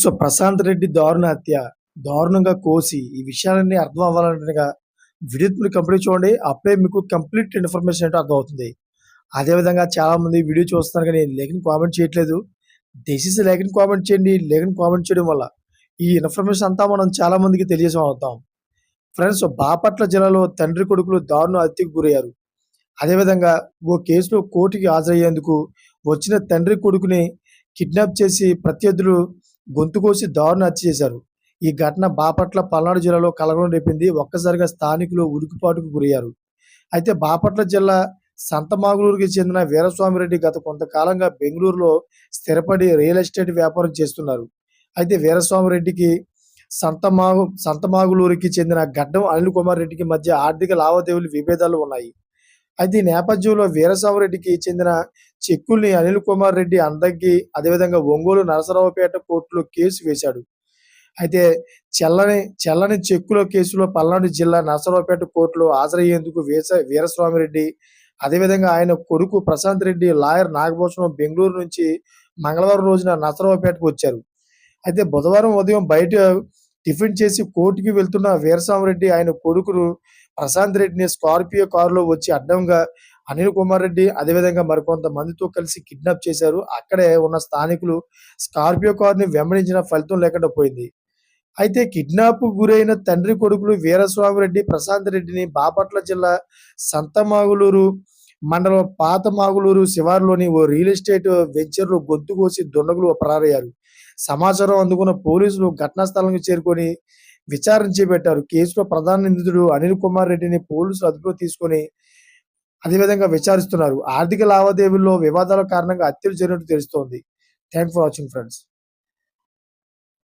So Prashanth Reddy దారుణ హత్య దారుణంగా కోసి ఈ విషయాలన్నీ అర్థం అవ్వాలంటేగా వీడియో మీరు కంప్లీట్ చూడండి. అప్పుడే మీకు కంప్లీట్ ఇన్ఫర్మేషన్ ఏంటో అర్థమవుతుంది. అదేవిధంగా చాలామంది వీడియో చూస్తున్నారు కానీ లేఖని కామెంట్ చేయట్లేదు. దయచేసి లేఖని కామెంట్ చేయండి. లేఖని కామెంట్ చేయడం వల్ల ఈ ఇన్ఫర్మేషన్ అంతా మనం చాలామందికి తెలియజేసం అవుతాం ఫ్రెండ్స్ బాపట్ల జిల్లాలో తండ్రి కొడుకులు దారుణ హత్యకు గురయ్యారు. అదేవిధంగా ఓ కేసులో కోర్టుకి హాజరయ్యేందుకు వచ్చిన తండ్రి కొడుకుని కిడ్నాప్ చేసి ప్రత్యర్థులు గొంతు కోసి దారుణ హత్య చేశారు. ఈ ఘటన బాపట్ల పల్నాడు జిల్లాలో కలగడం రేపింది. ఒక్కసారిగా స్థానికులు ఉరికిపాటుకు గురయ్యారు. అయితే బాపట్ల జిల్లా సంతమాగులూరుకి చెందిన వీరస్వామిరెడ్డి గత కొంతకాలంగా బెంగళూరులో స్థిరపడి రియల్ ఎస్టేట్ వ్యాపారం చేస్తున్నారు. అయితే వీరస్వామిరెడ్డికి సంతమాగు సంతమాగులూరుకి చెందిన గడ్డం అనిల్ కుమార్ రెడ్డికి మధ్య ఆర్థిక లావాదేవీలు విభేదాలు ఉన్నాయి. అయితే ఈ నేపథ్యంలో వీరస్వామిరెడ్డికి చెందిన చెక్కుల్ని అనిల్ కుమార్ రెడ్డి అందగ్గి అదేవిధంగా ఒంగోలు నరసరావుపేట కోర్టులో కేసు వేశాడు. అయితే చెల్లని చెల్లని చెక్కుల కేసులో పల్నాడు జిల్లా నరసరావుపేట కోర్టులో హాజరయ్యేందుకు వీర వీరస్వామిరెడ్డి అదేవిధంగా ఆయన కొడుకు ప్రశాంత్ రెడ్డి లాయర్ నాగభూషణం బెంగళూరు నుంచి మంగళవారం రోజున నరసరావుపేటకు వచ్చారు. అయితే బుధవారం ఉదయం బయట టిఫిన్ చేసి కోర్టుకి వెళ్తున్న వీరస్వామిరెడ్డి ఆయన కొడుకును ప్రశాంత్ రెడ్డిని స్కార్పియో కారులో వచ్చి అడ్డంగా అనిల్ కుమార్ రెడ్డి అదేవిధంగా మరికొంతమందితో కలిసి కిడ్నాప్ చేశారు. అక్కడే ఉన్న స్థానికులు స్కార్పియో కారుని వెంబడించిన ఫలితం లేకుండా పోయింది. అయితే కిడ్నాప్ గురైన తండ్రి కొడుకులు వీరస్వామిరెడ్డి ప్రశాంత్ రెడ్డిని బాపట్ల జిల్లా సంతమాగులూరు మండలం పాత మాగులూరు శివారులోని ఓ రియల్ ఎస్టేట్ వెంచర్లో గొంతు కోసి దుండగులు పరారయ్యారు. సమాచారం అందుకున్న పోలీసులు ఘటనా స్థలానికి చేరుకొని విచారణ చేపట్టారు కేసులో ప్రధాన నిందితుడు అనిల్ కుమార్ రెడ్డిని పోలీసులు అదుపులో తీసుకొని అదేవిధంగా విచారిస్తున్నారు. ఆర్థిక లావాదేవీల్లో వివాదాల కారణంగా హత్యలు జరిగినట్టు తెలుస్తోంది. Thank for watching friends.